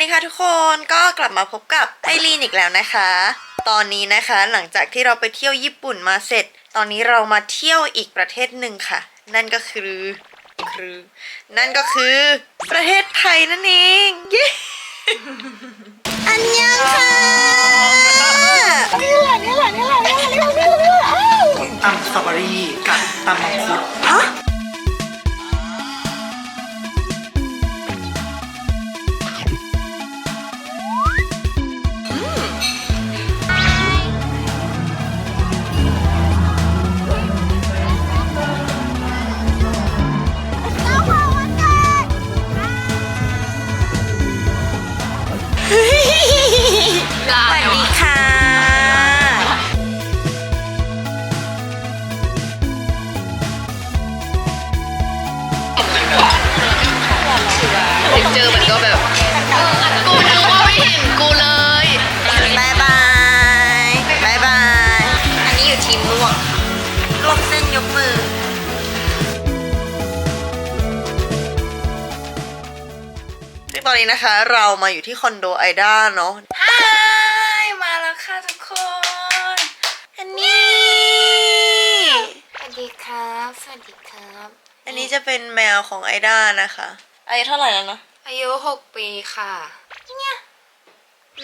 ดีค่ะทุกคนก็กลับมาพบกับไอรีนอีกแล้วนะคะ ตอนนี้นะคะหลังจากที่เราไปเที่ยวญี่ปุ่นมาเสร็จ ตอนนี้เรามาเที่ยวอีกประเทศหนึ่งค่ะ นั่นก็คือคือนั่นก็คือประเทศไทยนั่นเองเย้อันยังค่ะนี่แหละนี่แหละนี่แหละนี่แหละนี่แหละนี่แหละอ้าวตำสตรอเบอรี่กับตำมังคุดฮะ นนี้นะคะ เรามาอยู่ที่คอนโดไอด้าเนาะฮายมาแล้วค่ะทุกคน อันนี้ สวัสดีครับ สวัสดีครับ อันนี้จะเป็นแมวของไอด้านะคะอายุเท่าไหร่แล้วเนาะอายุหกปีค่ะ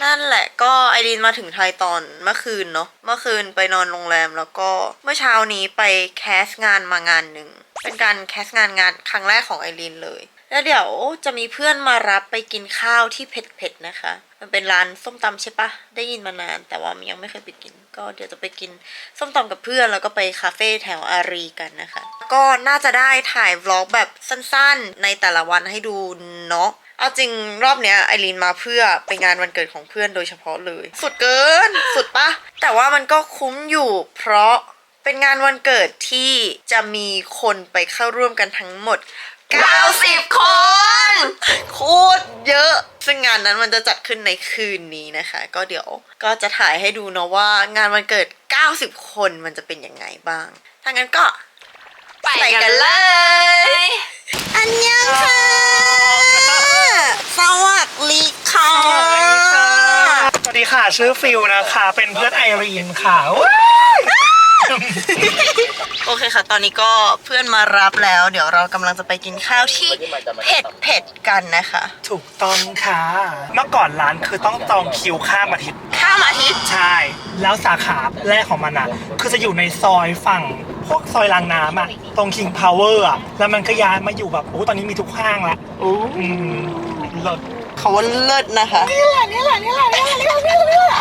นั่นแหละก็ไอรีนมาถึงไทยตอนเมื่อคืนเนาะเมื่อคืนไปนอนโรงแรมแล้วก็เมื่อเช้านี้ไปแคสงานมางานหนึ่งเป็นการแคสงานงานครั้งแรกของไอรีนเลย แล้วเดี๋ยวจะมีเพื่อนมารับไปกินข้าวที่เผ็ดๆนะคะ มันเป็นร้านส้มตำใช่ปะได้ยินมานาน แต่ว่ายังไม่เคยไปกิน ก็เดี๋ยวจะไปกินส้มตำกับเพื่อนแล้วก็ไปคาเฟ่แถวอารีกันนะคะ ก็น่าจะได้ถ่ายวล็อกแบบสั้นๆ ในแต่ละวันให้ดูเนาะเอาจริงรอบเนี้ยไอรีนมาเพื่อไปงานวันเกิดของเพื่อนโดยเฉพาะเลย สุดเกินสุดปะแต่ว่ามันก็คุ้มอยู่เพราะเป็นงานวันเกิดที่จะมีคนไปเข้าร่วมกันทั้งหมด 90 คน โคตรเยอะ ซึ่งงานนั้นมันจะจัดขึ้นในคืนนี้นะคะ ก็เดี๋ยวก็จะถ่ายให้ดูเนาะว่างานวันเกิด 90 คนมันจะเป็นยังไงบ้าง ถ้างั้นก็ไปกันเลย อันยังค่ะ สวัสดีค่ะ สวัสดีค่ะ ชื่อฟิลนะคะ เป็นเพื่อนไอรีนค่ะว้า โอเคค่ะ ตอนนี้ก็เพื่อนมารับแล้ว เดี๋ยวเรากำลังจะไปกินข้าวที่เผ็ดเผ็ดๆกันนะคะ ถูกต้องค่ะ เมื่อก่อนร้านคือต้องจองคิวข้ามอาทิตย์ ข้ามอาทิตย์ ใช่ แล้วสาขาแรกของมันอะ คือจะอยู่ในซอยฝั่งพวกซอยรางน้ำอะ ตรง King Power อะ แล้วมันก็ย้ายมาอยู่แบบ โอ้ตอนนี้มีทุกห้างละอืมเลิศเขาว่าเลิศนะคะ นี่แหละนี่แหละนี่แหละนี่แหละนี่แหละ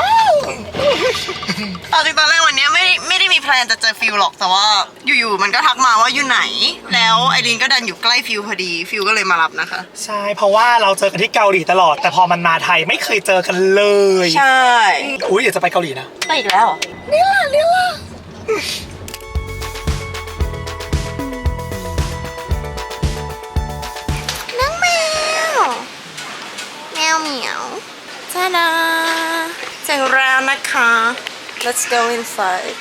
นี่แหละนี่แหละตอนจริงตอนแรกวันเนี้ยไม่ได้ไม่ได้มีแพลนจะเจอฟิลหรอกแต่ว่าอยู่ๆมันก็ทักมาว่าอยู่ไหน แล้วไอรีนก็ดันอยู่ใกล้ฟิลพอดีฟิลก็เลยมารับนะคะ ใช่เพราะว่าเราเจอกันที่เกาหลีตลอด แต่พอมันมาไทยไม่เคยเจอกันเลยใช่อุ้ยเดี๋ยวจะไปเกาหลีนะไปอีกแล้วนี่แหละนี่แหละน้องแมว แมวเหมียวจ้าดา ถึงแล้วนะคะ let's go inside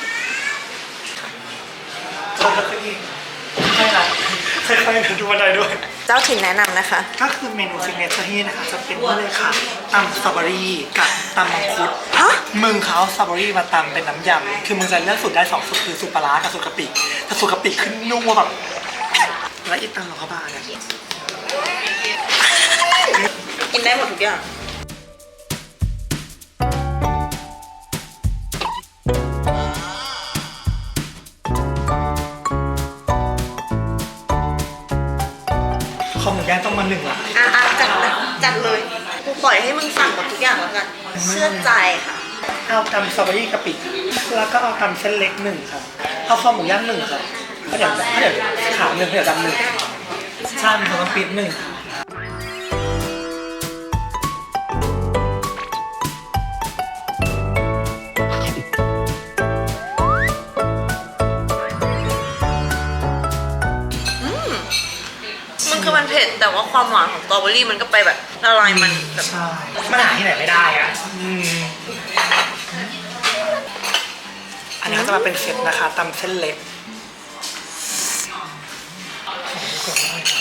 ใช่ละค่อยๆดูบันไดด้วย เจ้าถิ่นแนะนำนะคะ ก็คือเมนูซิกเนเจอร์ที่นี่นะคะจะเป็นนี่เลยค่ะตำสตรอเบอรี่กับตำมังคุดฮะ มึงเขาเอาสตรอเบอรี่มาตำเป็นน้ำยำคือมึงจะเลือกสูตรได้สองสูตรคือสูตรปลาร้ากับสูตรกะปิแต่สูตรกะปิขึ้นนุ่มแบบแล้วอีตำของเขาบาเนี่ยกินได้หมดทุกอย่าง หมูย่างต้องมาหนึ่งละอะอะจัดเลยจัดเลยกูปล่อยให้มึงสั่งหมดทุกอย่างแล้วกันเชื่อใจค่ะ เอาตำสตรอเบอรี่กะปิ แล้วก็เอาตำเส้นเล็กหนึ่งค่ะเอาข้าวหมูย่างหนึ่งค่ะก็เดี๋ยวก็เดี๋ยวขาวหนึ่งก็เดี๋ยวดำหนึ่งใช่มีของกะปิหนึ่งค่ะมั ความหวานของสตรอเบอรี่มันก็ไปแบบละลายมันแบบใช่มันหาที่ไหนไม่ได้อะอืมอันนี้ก็จะมาเป็นเซตนะคะตำเส้นเล็ก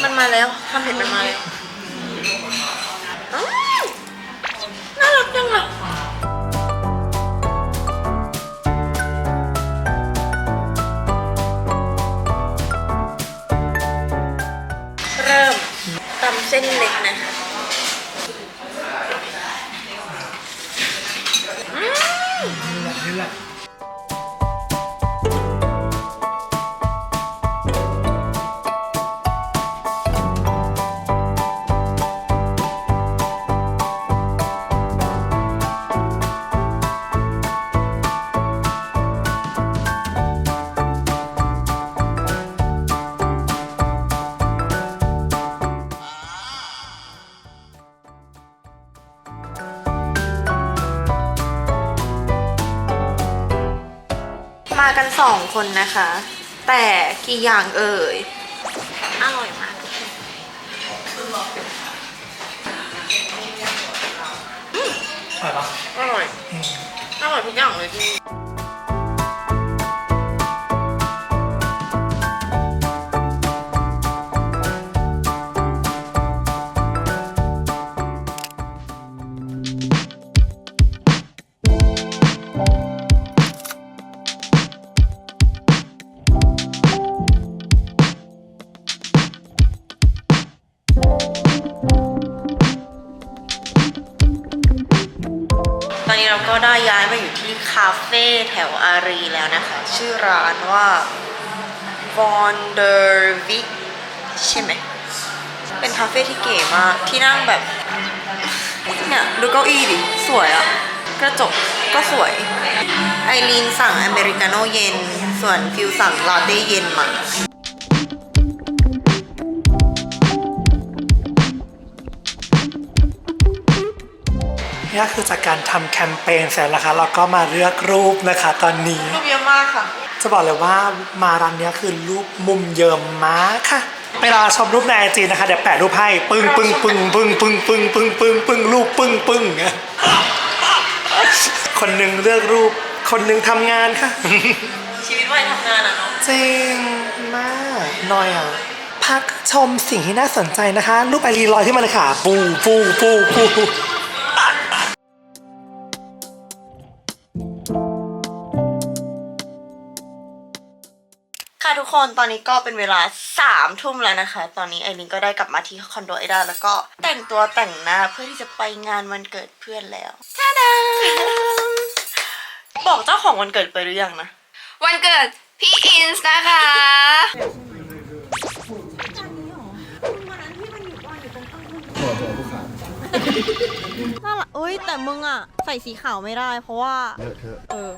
มันมาแล้วความเผ็ดมันมาแล้ว 真灵 คนนะคะ แต่กี่อย่างเอ่ย อร่อยมากอร่อยปะอร่อยอืมอร่อยทุกอย่างเลยที่ อนนี้เราก็ได้ย้ายมาอยู่ที่คาเฟ่แถวอารีแล้วนะคะ ชื่อร้านว่า v o n d e r v i k ใช่ไหม เป็นคาเฟ่ที่เก๋มาก ที่นั่งแบบ เนี่ยดูเก้าอี้ดิ สวยอะกระจกก็สวย ไอรีนสั่งอเมริกาโน่เย็น ส่วนฟิวสั่งลาเต้เย็นมา นี่ก็คือจากการทำแคมเปญเสร็จแล้วคะเราก็มาเลือกรูปนะคะตอนนี้ รูปเยอะมากค่ะ จะบอกเลยว่ามาร้านเนี้ยคือรูปมุมเยิมมากค่ะไปรอชมรูปในไอจีนะคะเดี๋ยวแปะรูปให้ปึ้งปึ้งปึ้งปึ้งปึ้งปึ้งปึ้งปึ้งปึ้งรูปปึ้งปึ้งคนหนึ่งเลือกรูป คนหนึ่งทำงานค่ะ ชีวิตวัยทำงานอะเนาะจริงมากหน่อยอะพักชมสิ่งที่น่าสนใจนะคะ รูปไอรีลอยที่มาเลยค่ะ ปูปูปูปู ค่ะทุกคนตอนนี้ก็เป็นเวลาสามทุ่มแล้วนะคะ ตอนนี้ไอรินก็ได้กลับมาที่คอนโดไอดาแล้วก็แต่งตัวแต่งหน้าเพื่อที่จะไปงานวันเกิดเพื่อนแล้วท่าดาบอกเจ้าของวันเกิดไปหรือยังนะ วันเกิดพี่อินส์นะคะ น่ารักเอ้ยแต่มึงอะใส่สีขาวไม่ได้ เพราะว่า เออ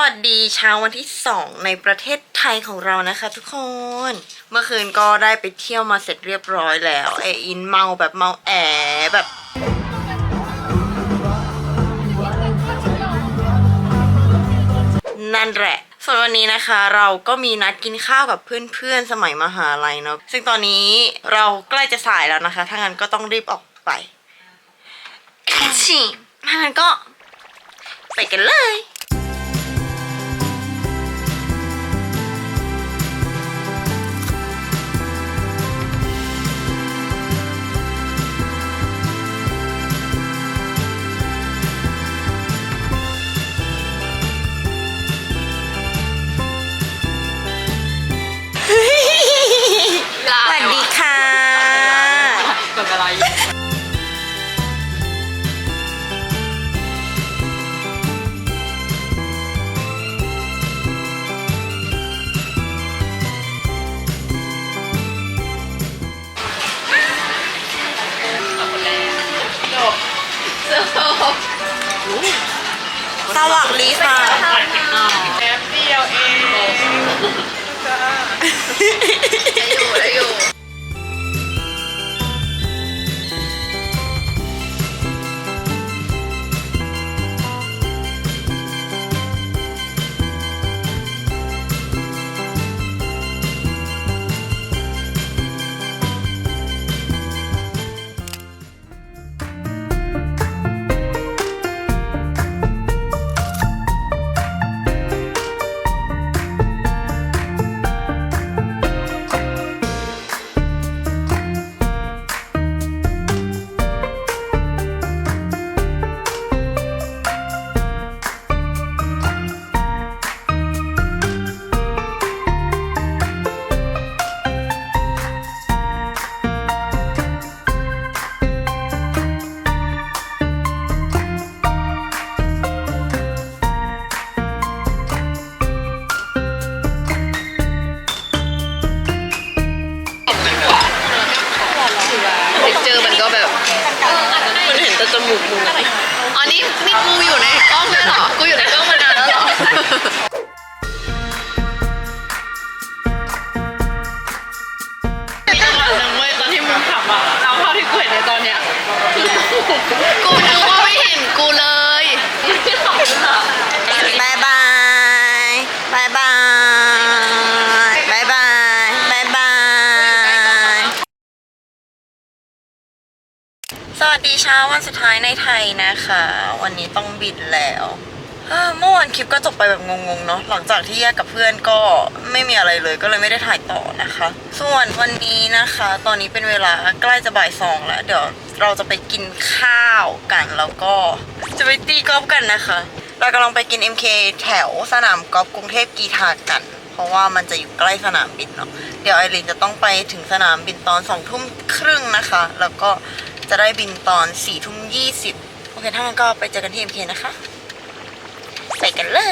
วัสดีเช้าวันที่ 2 ในประเทศไทยของเรานะคะ ทุกคน เมื่อคืนก็ได้ไปเที่ยวมาเสร็จเรียบร้อยแล้วไออินเมาแบบเมาแอแบบนั่นแหละส่วนวันนี้นะคะเราก็มีนัดกินข้าวกับเพื่อนๆสมัยมหาลัยเนาะซึ่งตอนนี้เราใกล้จะสายแล้วนะคะถ้างั้นก็ต้องรีบออกไปชิถ้างั้นก็ ไปกันเลย สวัสดีค่ะ แป๊บเดียวเอง วัสดีเช้าวันสุดท้ายในไทยนะคะ วันนี้ต้องบินแล้วเอ้อเมื่อวานคลิปก็จบไปแบบงงๆเนาะหลังจากที่แยกกับเพื่อนก็ไม่มีอะไรเลยก็เลยไม่ได้ถ่ายต่อนะคะ ส่วนวันนี้นะคะ ตอนนี้เป็นเวลาใกล้จะบ่ายสองแล้ว เดี๋ยวเราจะไปกินข้าวกันแล้วก็จะไปตีกอล์ฟกันนะคะ เรากำลังไปกิน MK แถวสนามกอล์ฟกรุงเทพกีฬากัน เพราะว่ามันจะอยู่ใกล้สนามบินเนาะเดี๋ยวไอรินจะต้องไปถึงสนามบินตอนสองทุ่มครึ่งนะคะ แล้วก็ จะได้บินตอนสี่ทุ่มยี่สิบโอเค ถ้างั้นก็ไปเจอกันที่เอ็มเคนะคะ ไปกันเลย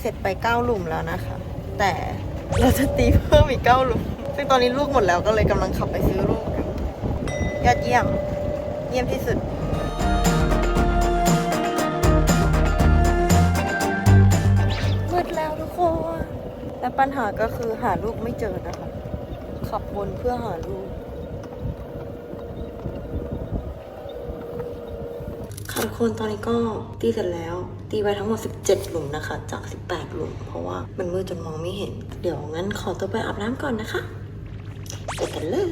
เสร็จไปเก้าหลุมแล้วนะคะ แต่เราจะตีเพิ่มอีกเก้าหลุม ซึ่งตอนนี้ลูกหมดแล้วก็เลยกำลังขับไปซื้อลูกอยู่ยอดเยี่ยม เยี่ยมที่สุดมืดแล้วทุกคน และปัญหาก็คือหาลูกไม่เจอนะคะ ขับวนเพื่อหาลูก ค่ะทุกคนตอนนี้ก็ตีเสร็จแล้ว ตีไปทั้งหมด 17 หลุมนะคะ จาก 18 หลุม เพราะว่ามันมืดจนมองไม่เห็น เดี๋ยวงั้นขอตัวไปอาบน้ำก่อนนะคะไปกันเลย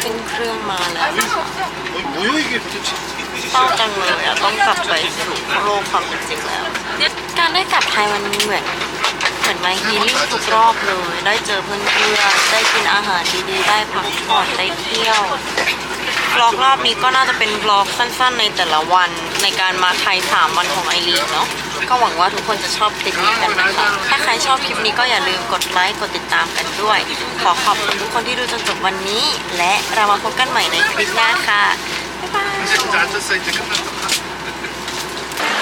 ขึ้นเครื่องมาแล้วเศร้าจังเลยอะต้องกลับไปสู่โลกความเป็นจริงแล้ว การได้กลับไทยมันเหมือนเหมือนมาฮีลิ่งทุกรอบเลย ได้เจอเพื่อนเพื่อได้กินอาหารดีๆ ได้พักผ่อนได้เที่ยวบล็อกรอบนี้ก็น่าจะเป็นบล็อกสั้นๆ ในแต่ละวันในการมาไทยสามวันของไอรีนเนาะ ก็หวังว่าทุกคนจะชอบคลิปนี้กันนะคะ ถ้าใครชอบคลิปนี้ก็อย่าลืมกดไลค์ กดติดตามกันด้วย ขอขอบคุณทุกคนที่ดูจนจบวันนี้ และเรามาพบกันใหม่ในคลิปหน้าค่ะ บ๊ายบาย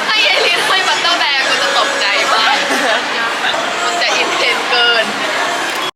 ถ้าเยลินให้บัตเตอร์แบร์กูจะตกใจมากมันจะอินเทนเกิน